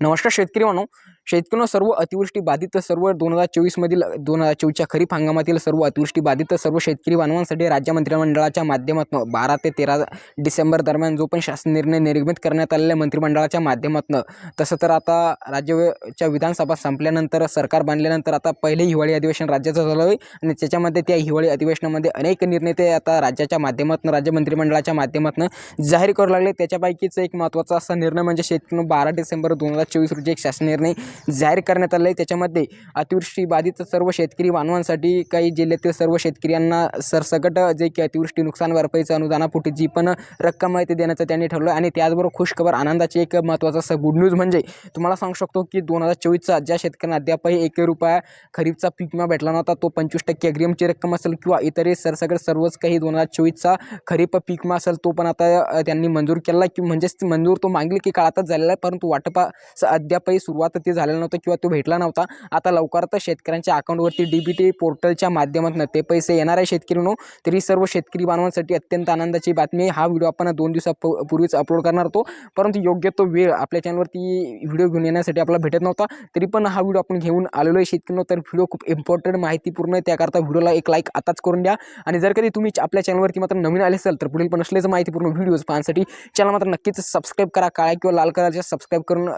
नमस्कार शेतकरी म्हणून शेतकऱ्यांनो सर्व अतिवृष्टी बाधित सर्व दोन हजार चोवीसमधील दोन हजार चोवीसच्या खरीप हंगामातील सर्व अतिवृष्टी बाधित सर्व शेतकरी बांधवांसाठी राज्य मंत्रिमंडळाच्या माध्यमातून बारा ते तेरा डिसेंबर दरम्यान जो पण शासन निर्णय निर्गमित करण्यात आलेल्या मंत्रिमंडळाच्या माध्यमातून तसं तर आता राज्यच्या विधानसभा संपल्यानंतर सरकार बांधल्यानंतर आता पहिले हिवाळी अधिवेशन राज्याचं झालं आहे आणि त्याच्यामध्ये त्या हिवाळी अधिवेशनामध्ये अनेक निर्णय ते आता राज्याच्या माध्यमातून राज्य मंत्रिमंडळाच्या माध्यमातून जाहीर करू लागले. त्याच्यापैकीच एक महत्त्वाचा असा निर्णय म्हणजे शेतकरी बारा डिसेंबर दोन हजार चोवीस रोजी एक शासन निर्णय जाहीर करण्यात आलं आहे त्याच्यामध्ये अतिवृष्टी बाधित सर्व शेतकरी बांधवांसाठी काही जिल्ह्यातील सर्व शेतकऱ्यांना सरसकट जे की अतिवृष्टी नुकसान भरपाईचं अनुदानापोटी जी पण रक्कम आहे ते देण्याचं त्यांनी ठरवलं आणि त्याचबरोबर खुशखबर आनंदाची एक महत्त्वाचं असं गुड न्यूज म्हणजे तुम्हाला सांगू शकतो की दोन हजार चोवीसचा ज्या शेतकऱ्यांना अद्यापही एक रुपया खरीपचा पीक विमा भेटला नव्हता तो पंचवीस टक्के अग्रिमची रक्कम असेल किंवा इतरही सरसकट सर्वच काही दोन हजार चोवीसचा खरीप पीक विमा असेल तो पण आता त्यांनी मंजूर केला की म्हणजेच मंजूर तो मागील की काळातच झालेला आहे परंतु वाटपा अद्यापही सुरुवात ते झालेलं नव्हतं किंवा तो भेटला नव्हता. आता लवकरच शेतकऱ्यांच्या अकाउंटवरती डी बी टी पोर्टलच्या माध्यमातून ते पैसे येणार आहे शेतकऱ्यांनो तरी सर्व शेतकरी बांधवांसाठी अत्यंत आनंदाची बातमी हा व्हिडिओ आपण दोन दिवसापूर्वीच अपलोड करणार होतो. परंतु योग्य तो वेळ आपल्या चॅनलवरती व्हिडिओ घेऊन येण्यासाठी आपला भेटत नव्हता. तरी पण हा व्हिडिओ आपण घेऊन आलेलो आहे शेतकऱ्यांनो तर व्हिडिओ खूप इम्पॉर्टंट माहितीपूर्ण आहे. त्याकरता व्हिडिओला एक लाईक आताच करून द्या. आणि जर कधी तुम्ही आपल्या चॅनलवरती मात्र नवीन आले असेल तर पुढील पण असलेच माहितीपूर्ण व्हिडिओज पाहण्यासाठी चॅनल मात्र नक्कीच सबस्क्राईब करा. काळ्या किंवा लाल कलरच्या सबस्क्राईब करून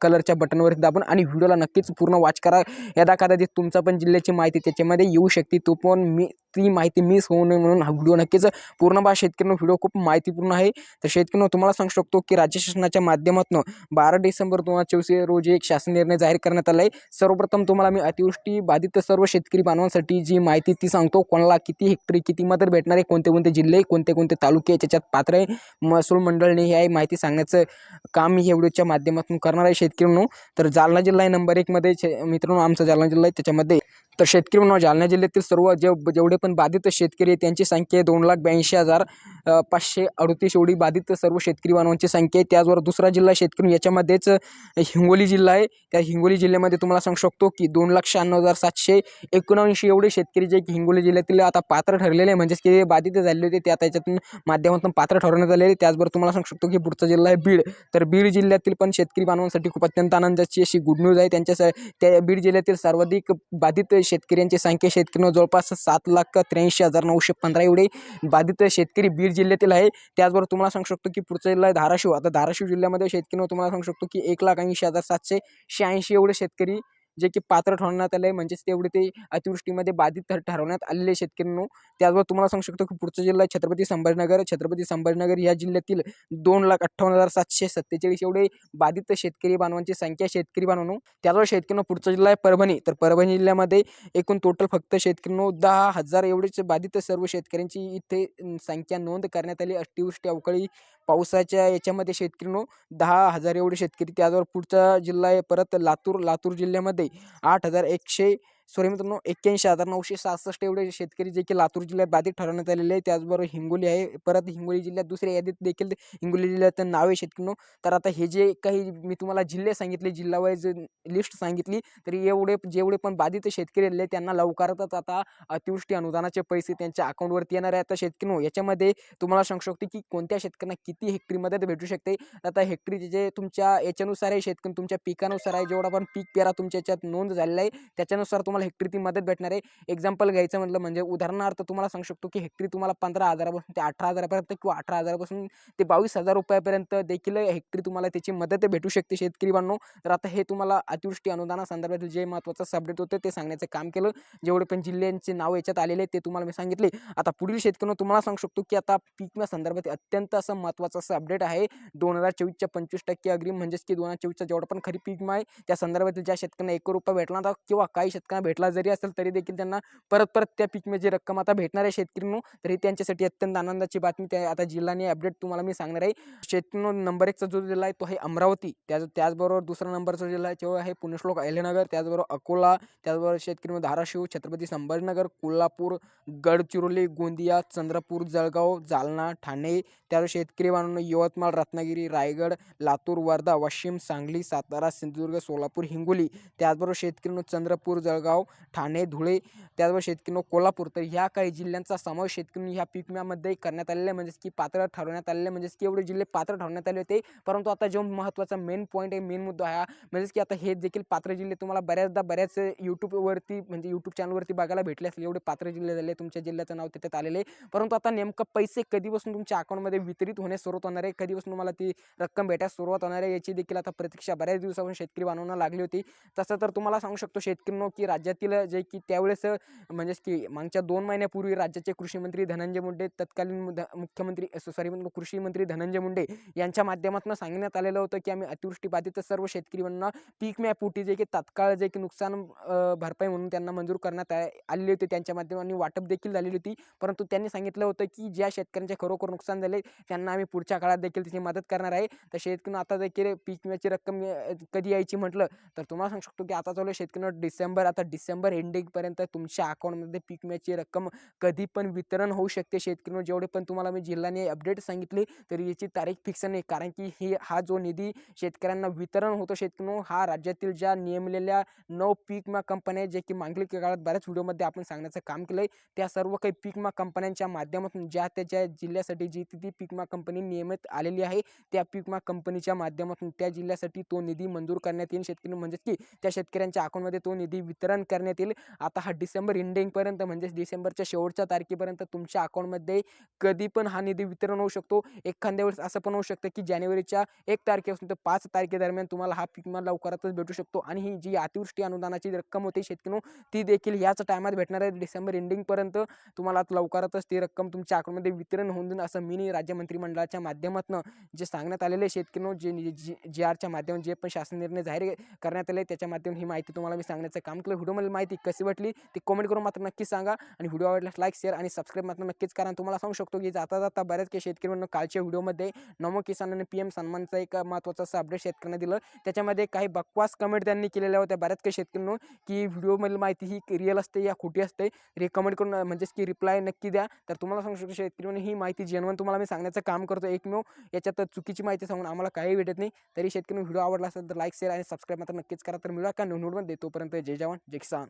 कलरच्या बटनवरती दाबून आणि व्हिडिओला नक्कीच पूर्ण वॉच करा. यदा कदाचित तुमचा पण जिल्ह्याची माहिती त्याच्यामध्ये येऊ शकते. तो पण मी ती माहिती मिस होऊ नये म्हणून हा व्हिडिओ नक्कीच पूर्ण बा शेतकऱ्यांना व्हिडिओ खूप माहितीपूर्ण आहे. तर शेतकऱ्यांना तुम्हाला सांगू शकतो की राज्य शासनाच्या माध्यमातून बारा डिसेंबर दोन हजार चोवीस रोजी एक शासन निर्णय जाहीर करण्यात आला आहे सर्वप्रथम तुम्हाला मी अतिवृष्टी बाधित सर्व शेतकरी बांधवांसाठी जी माहिती ती सांगतो. कोणाला किती हेक्टरी किती मदत भेटणार आहे कोणते कोणते जिल्हे कोणते कोणते तालुके त्याच्यात पात्र आहे महसूल मंडळने ही आहे माहिती सांगण्याचं काम मी या व्हिडिओच्या माध्यमातून करणार आहे शेतकऱ्यांनो. तर जालना जिल्हा आहे नंबर एकमध्ये मित्रांनो आमचा जालना जिल्हा आहे त्याच्यामध्ये तर शेतकरी म्हणून जालना जिल्ह्यातील सर्व जे जेवढे पण बाधित शेतकरी आहे त्यांची संख्या आहे दोन लाख ब्याऐंशी हजार पाचशे अडतीस एवढी बाधित सर्व शेतकरी बांधवांची संख्या आहे. त्याचबरोबर दुसरा जिल्हा शेतकरी याच्यामध्येच हिंगोली जिल्हा आहे. त्या हिंगोली जिल्ह्यामध्ये तुम्हाला सांगू शकतो की दोन लाख शहाण्णव हजार सातशे एकोणऐंशी एवढे शेतकरी जे की हिंगोली जिल्ह्यातील आता पात्र ठरलेले आहे म्हणजेच की बाधित झालेले होते त्या त्याच्यातून माध्यमातून पात्र ठरवण्यात आलेले त्याचबरोबर तुम्हाला सांगू शकतो की पुढचा जिल्हा आहे बीड. तर बीड जिल्ह्यातील पण शेतकरी बांधवांसाठी खूप अत्यंत आनंदाची अशी गुड न्यूज आहे. त्यांच्या त्या बीड जिल्ह्यातील सर्वाधिक बाधित शेतकऱ्यांची संख्या शेतकऱ्यांना जवळपास सात लाख त्र्याऐंशी हजार नऊशे पंधरा एवढे बाधित शेतकरी बीड जिल्ह्यातील आहे. त्याचबरोबर तुम्हाला सांगू शकतो की पुढचा जिल्हा आहे धाराशिव. आता धाराशिव जिल्ह्यामध्ये शेतकऱ्यांना तुम्हाला सांगू शकतो की एक लाख ऐंशी हजार सातशे शहाऐंशी एवढे शेतकरी जे की पात्र ठरवण्यात आले आहे म्हणजेच तेवढे ते अतिवृष्टीमध्ये बाधित ठरवण्यात आलेले शेतकऱ्यांनो. त्याचबरोबर तुम्हाला सांगू शकतो की पुढचा जिल्हा छत्रपती संभाजीनगर. छत्रपती संभाजीनगर या जिल्ह्यातील दोन लाख अठ्ठावन्न हजार सातशे सत्तेचाळीस एवढे बाधित शेतकरी बांधवांची संख्या शेतकरी बांधवांनो. त्याचबरोबर शेतकऱ्यांना पुढचा जिल्हा आहे परभणी. तर परभणी जिल्ह्यामध्ये एकूण टोटल फक्त शेतकऱ्यांनो दहा हजार एवढेच बाधित सर्व शेतकऱ्यांची इथे संख्या नोंद करण्यात आली. अतिवृष्टी अवकाळी पावसाच्या याच्यामध्ये शेतकऱ्यांनो दहा हजार एवढे शेतकरी त्याचबरोबर पुढचा जिल्हा आहे. परत लातूर लातूर जिल्ह्यामध्ये आठ हजार एकशे सॉरी मित्रांनो एक्क्याऐंशी हजार नऊशे सहासष्ट एवढे शेतकरी जे की लातूर जिल्ह्यात बाधित ठरवण्यात आलेले आहे त्याचबरोबर हिंगोली आहे. परत हिंगोली जिल्ह्यात दुसऱ्या यादीत देखील हिंगोली जिल्ह्यात नावे आहे तर आता हे जे काही मी तुम्हाला जिल्हे सांगितले जिल्हा वाईज लिस्ट सांगितली तरी एवढे जेवढे पण बाधित शेतकरी आले त्यांना लवकरातच आता अतिवृष्टी अनुदानाचे पैसे त्यांच्या अकाउंटवरती येणार आहे आता शेतकऱ्यांनो हो, याच्यामध्ये तुम्हाला सांगू शकतो की कोणत्या शेतकऱ्यांना किती हेक्टरी मदत भेटू शकते. आता हेक्टरी जे तुमच्या याच्यानुसार आहे शेतकरी तुमच्या पिकानुसार आहे जेवढा पण पीक पेरा तुमच्या याच्यात नोंद झालेला आहे त्याच्यानुसार तुम्हाला हेक्टरी ती मदत भेटणार आहे. एक्झाम्पल घ्यायचं म्हटलं म्हणजे उदाहरणार्थ तुम्हाला सांगू शकतो की हेक्टरी तुम्हाला पंधरा हजारापासून ते अठरा हजारापर्यंत किंवा अठरा हजारापासून ते बावीस हजार रुपयापर्यंत देखील हेक्टरी तुम्हाला त्याची मदत भेटू शकते शेतकरी बांधव तर आता हे तुम्हाला अतिवृष्टी अनुदानासंदर्भातील जे महत्त्वाचं अपडेट होतं ते सांगण्याचं काम केलं. जेवढे पण जिल्ह्यांचे नाव याच्यात आलेले ते तुम्हाला मी सांगितले. आता पुढील शेतकऱ्यांना तुम्हाला सांगू शकतो की आता पीक संदर्भात अत्यंत असं महत्त्वाचं असं अपडेट आहे. दोन हजार चोवीसच्या पंचवीस टक्के अग्रिम म्हणजेच की दोन हजार चोवीसचा जेवढा पण खरी पीक विमा आहे त्या संदर्भातील ज्या शेतकऱ्यांना एक रुपये भेटला होता किंवा काही शेतकऱ्यांना भेटला जरी असेल तरी देखील त्यांना परत परत त्या पीक विम्याची रक्कम आता भेटणार आहे शेतकरीनो तरी त्यांच्यासाठी अत्यंत आनंदाची बातमी त्या आता जिल्ह्याने अपडेट तुम्हाला मी सांगणार आहे. शेतकरी नंबर एकचा जो जिल्हा आहे तो आहे अमरावती. त्याच त्याचबरोबर दुसरा नंबरचा जिल्हा आहे तो आहे पुणेश्लोक अहिल्यानगर. त्याचबरोबर अकोला. त्याचबरोबर शेतकरी धाराशिव छत्रपती संभाजीनगर कोल्हापूर गडचिरोली गोंदिया चंद्रपूर जळगाव जालना ठाणे. त्यावर शेतकरी बांधवांनो यवतमाळ रत्नागिरी रायगड लातूर वर्धा वाशिम सांगली सातारा सिंधुदुर्ग सोलापूर हिंगोली. त्याचबरोबर शेतकरी चंद्रपूर जळगाव जळगाव ठाणे धुळे त्याचबरोबर शेतकरी कोल्हापूर. तर ह्या काही जिल्ह्यांचा समावेश शेतकरी ह्या पीक विम्यामध्ये करण्यात आलेला आहे. म्हणजेच की पात्र ठरवण्यात आलेले आहे. म्हणजेच की एवढे जिल्हे पात्र ठरवण्यात आले होते. परंतु आता जो महत्त्वाचा मेन पॉईंट आहे मेन मुद्दा हा म्हणजेच की आता हे देखील पात्र जिल्हे तुम्हाला बऱ्याचदा बऱ्याच यूट्यूबवरती म्हणजे यूट्यूब चॅनलवरती बघायला भेटले असले एवढे पात्र जिल्हे झाले तुमच्या जिल्ह्याचं नाव त्याच्यात आलेले आहे. परंतु आता नेमकं पैसे कधीपासून तुमच्या अकाउंटमध्ये वितरित होण्यास सुरुवात होणार आहे? कधीपासून तुम्हाला ती रक्कम भेटायला सुरुवात होणार आहे? याची देखील आता प्रतीक्षा बऱ्याच दिवसापासून शेतकरी बनवणं लागली होती. तसं तर तुम्हाला सांगू शकतो शेतकरीनो की राज्य राज्यातील जे की त्यावेळेस म्हणजेच की मागच्या दोन महिन्यापूर्वी राज्याचे कृषी मंत्री धनंजय मुंडे तत्कालीन मुख्यमंत्री सॉरी कृषी मंत्री धनंजय मुंडे यांच्या माध्यमातून सांगण्यात आलेलं होतं की आम्ही अतिवृष्टी बाधित सर्व शेतकऱ्यांना पीक मॅपोटी जे की तात्काळ जे की नुकसान भरपाई म्हणून त्यांना मंजूर करण्यात आलेली होती. त्यांच्या माध्यमाने वाटप देखील झालेली होती. परंतु त्यांनी सांगितलं होतं की ज्या शेतकऱ्यांचे खरोखर नुकसान झाले त्यांना आम्ही पुढच्या काळात देखील त्याची मदत करणार आहे. तर शेतकऱ्यांना आता देखील पीक विम्याची रक्कम कधी यायची म्हटलं तर तुम्हाला सांगू शकतो की आता चालू शेतकऱ्यांना डिसेंबर आता डिसेंबर एंडिंगपर्यंत तुमच्या अकाउंटमध्ये पीक विम्याची रक्कम कधी पण वितरण होऊ शकते शेतकऱ्यांना जेवढे पण तुम्हाला मी जिल्ह्याने अपडेट सांगितले तरी याची तारीख फिक्स नाही. कारण की ही हा जो निधी शेतकऱ्यांना वितरण होतो शेतकऱ्यांनो हा राज्यातील ज्या नियमलेल्या नऊ पीक विमा कंपन्या जे की मागील काळात बऱ्याच व्हिडिओमध्ये आपण सांगण्याचं काम केलं आहे त्या सर्व काही पीक विमा कंपन्यांच्या माध्यमातून ज्या त्याच्या जिल्ह्यासाठी जी ती पीक विमा कंपनी नियमित आलेली आहे त्या पीक विमा कंपनीच्या माध्यमातून त्या जिल्ह्यासाठी तो निधी मंजूर करण्यात येईल. शेतकरी म्हणजेच की त्या शेतकऱ्यांच्या अकाउंटमध्ये तो निधी वितरण करण्यात येईल. आता हा डिसेंबर एंडिंगपर्यंत म्हणजेच डिसेंबरच्या शेवटच्या तारखेपर्यंत तुमच्या अकाउंटमध्ये कधी पण हा निधी वितरण होऊ शकतो. एखाद्या वेळेस असं पण होऊ शकतं की जानेवारीच्या एक तारखेपासून ते पाच तारखेदरम्यान तुम्हाला हा पीक विमा लवकरातच भेटू शकतो आणि ही जी अतिवृष्टी अनुदानाची रक्कम होती शेतकरी ती देखील ह्याच टायमात भेटणार आहे. डिसेंबर एंडिंगपर्यंत तुम्हाला आता लवकरातच ती रक्कम तुमच्या अकाउंटमध्ये वितरण होऊन जाईल असं मिनी राज्य मंत्रिमंडळाच्या माध्यमातून जे सांगण्यात आलेले शेतकरी जे जी आरच्या माध्यमातून जे पण शासन निर्णय जाहीर करण्यात आले त्याच्या माध्यमातून ही माहिती तुम्हाला मी सांगण्याचं काम केलं. तुम्हाला माहिती कशी वाटली ती कमेंट करून मात्र नक्की सांगा. आणि व्हिडिओ आवडल्यास लाईक शेअर आणि सबस्क्राईब मात्र नक्कीच करा. तुम्हाला सांगू शकतो की जाता जाता बऱ्याच काही शेतकरी म्हणून कालच्या व्हिडिओमध्ये नमो किसान आणि पी एम सन्मानचा एक महत्त्वाचा असं अपडेट शेतकऱ्यांना दिलं. त्याच्यामध्ये काही बकवास कमेंट त्यांनी केलेल्या होत्या. बऱ्याच काही शेतकऱ्यांनो की व्हिडिओमधील माहिती ही रिअल असते या खोटी असते. रे कमेंट करून म्हणजेच की रिप्लाय नक्की द्या. तर तुम्हाला सांगू शकतो शेतकरी म्हणून ही माहिती जेनवन तुम्हाला मी सांगण्याचं काम करतो एकमेव. याच्यात चुकीची माहिती सांगून आम्हाला काही भेटत नाही. तरी शेतकरी व्हिडिओ आवडला असेल तर लाईक शेअर आणि सबस्क्राईब मात्र नक्कीच करा. तर मिळा का नोंदवून तोपर्यंत जय जवान जय Exxon